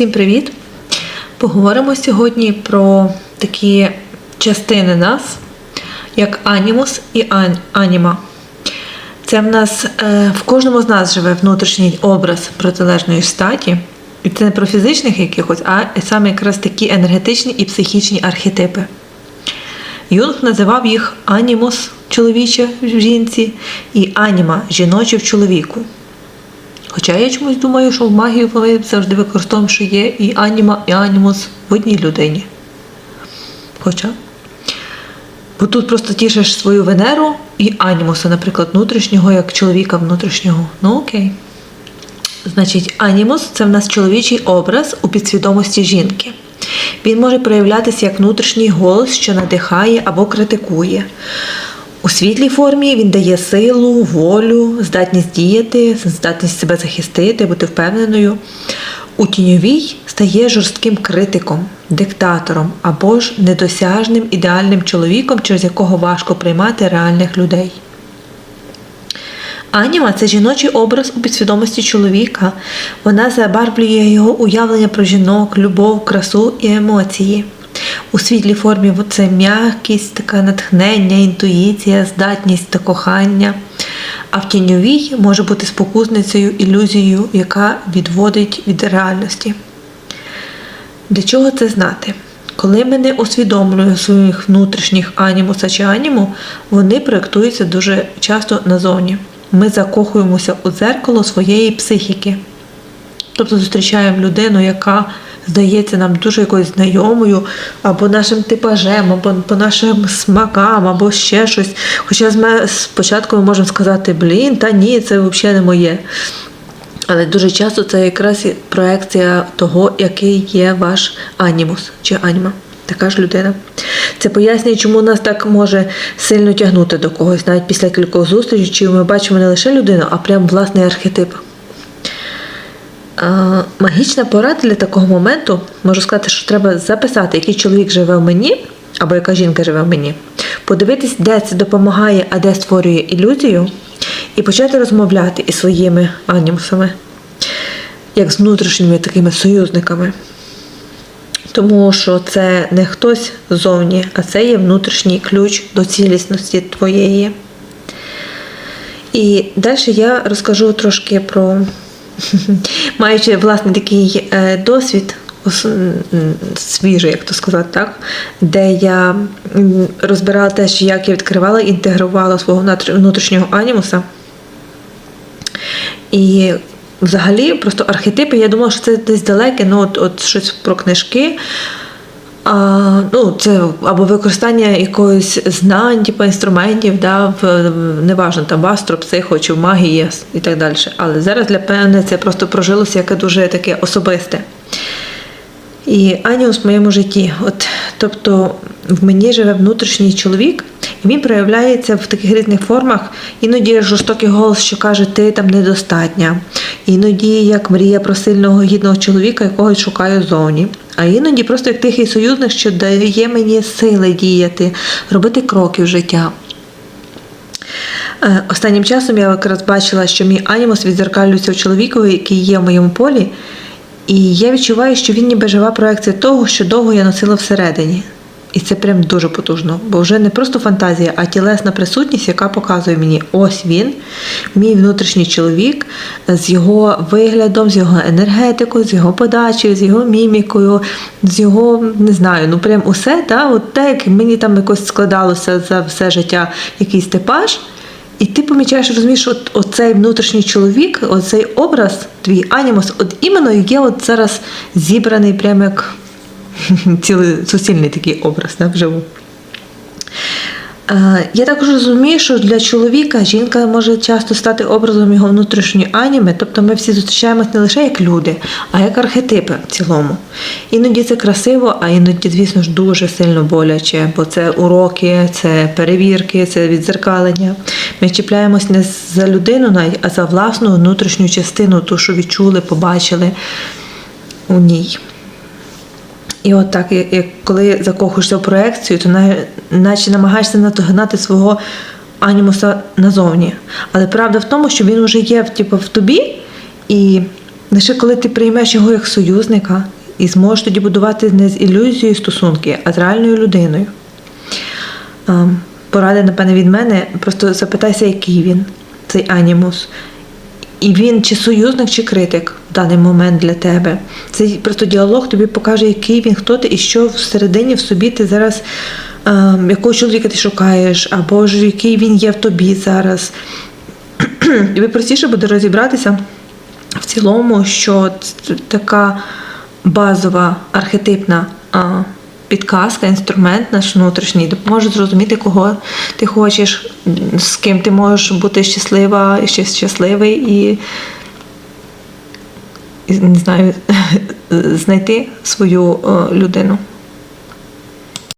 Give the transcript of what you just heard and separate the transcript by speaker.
Speaker 1: Всім привіт! Поговоримо сьогодні про такі частини нас, як анімус і аніма. Це в нас е, в кожному з нас живе внутрішній образ протилежної статі. І це не про фізичних якихось, а саме якраз такі енергетичні і психічні архетипи. Юнг називав їх анімус чоловіче в жінці і аніма жіноче в чоловіку. Хоча я чомусь думаю, що в магію ми завжди використовуємо, що є і аніма, і анімус в одній людині. Хоча. Бо тут просто тішиш свою Венеру і анімуса, наприклад, внутрішнього, як чоловіка внутрішнього. Ну окей. Значить, анімус це в нас чоловічий образ у підсвідомості жінки. Він може проявлятися як внутрішній голос, що надихає або критикує. Світлій формі він дає силу, волю, здатність діяти, здатність себе захистити, бути впевненою. У тіньовій стає жорстким критиком, диктатором або ж недосяжним ідеальним чоловіком, через якого важко приймати реальних людей. Аніма це жіночий образ у підсвідомості чоловіка. Вона забарвлює його уявлення про жінок, любов, красу і емоції. У світлій формі це м'якість, таке натхнення, інтуїція, здатність та кохання. А в тіньовій може бути спокусницею, ілюзією, яка відводить від реальності. Для чого це знати? Коли ми не усвідомлюємо своїх внутрішніх анімуса чи аніму, вони проєктуються дуже часто назовні. Ми закохуємося у дзеркало своєї психіки. Тобто зустрічаємо людину, яка здається нам дуже якоюсь знайомою, або нашим типажем, або по нашим смакам, або ще щось. Хоча спочатку ми можемо сказати, блін, та ні, це взагалі не моє. Але дуже часто це якраз проекція того, який є ваш анімус чи аніма. Така ж людина. Це пояснює, чому нас так може сильно тягнути до когось, навіть після кількох зустрічей, чи ми бачимо не лише людину, а прям власний архетип. Магічна порада для такого моменту можу сказати, що треба записати, який чоловік живе в мені, або яка жінка живе в мені, подивитись, де це допомагає, а де створює ілюзію, і почати розмовляти із своїми анімусами, як з внутрішніми такими союзниками. Тому що це не хтось ззовні, а це є внутрішній ключ до цілісності твоєї. І далі я розкажу трошки про, маючи власне такий е, досвід, свіжий, як то сказати, так, де я розбирала розбирала що як я відкривала інтегрувала свого внутрішнього анімуса. І взагалі, просто архетипи, я думала, що це десь далеке, ну от, от щось про книжки. А, ну, це або використання якогось знань, типу інструментів, да, в, неважно, там в астро, психо чи в магії і так далі. Але зараз для мене це просто прожилося яке дуже таке особисте. І аніус в моєму житті. От, тобто в мені живе внутрішній чоловік, він проявляється в таких різних формах. Іноді жорстокий голос, що каже, ти там недостатня. Іноді як мрія про сильного гідного чоловіка, якого шукаю зовні. А іноді просто як тихий союзник, що дає мені сили діяти, робити кроки в життя. Е, Останнім часом я якраз бачила, що мій анімус відзеркалюється в чоловікові, який є в моєму полі, і я відчуваю, що він ніби жива проекція того, що довго я носила всередині. І це прям дуже потужно, бо вже не просто фантазія, а тілесна присутність, яка показує мені, ось він, мій внутрішній чоловік, з його виглядом, з його енергетикою, з його подачею, з його мімікою, з його, не знаю, ну прям усе, та, от те, як мені там якось складалося за все життя якийсь типаж. І ти помічаєш, розумієш, от оцей внутрішній чоловік, оцей образ, твій анімус, от іменно є от зараз зібраний прямо як цілий суцільний такий образ да, вживу. Е, Я також розумію, що для чоловіка жінка може часто стати образом його внутрішньої аніми, тобто ми всі зустрічаємось не лише як люди, а як архетипи в цілому. Іноді це красиво, а іноді, звісно ж, дуже сильно боляче, бо це уроки, це перевірки, це відзеркалення. Ми чіпляємось не за людину, а за власну внутрішню частину, ту, що відчули, побачили у ній. І от так, як- коли закохуєшся в проекцію, то на- наче намагаєшся натогнати свого анімуса назовні. Але правда в тому, що він вже є типу, в тобі, і Лише коли ти приймеш його як союзника і зможеш тоді будувати не з ілюзією стосунки, а з реальною людиною. Ем, Поради, напевне, від мене, просто запитайся, який він, цей анімус. І він чи союзник, чи критик в даний момент для тебе. Цей просто діалог тобі покаже, який він, хто ти і що всередині в собі ти зараз, ем, якого чоловіка ти шукаєш, або ж який він є в тобі зараз. Тобі простіше буде розібратися в цілому, що така базова архетипна а, підказка, інструмент наш внутрішній допоможе зрозуміти, кого ти хочеш, з ким ти можеш бути щаслива ще щасливий, і, і не знаю, знайти свою е, людину.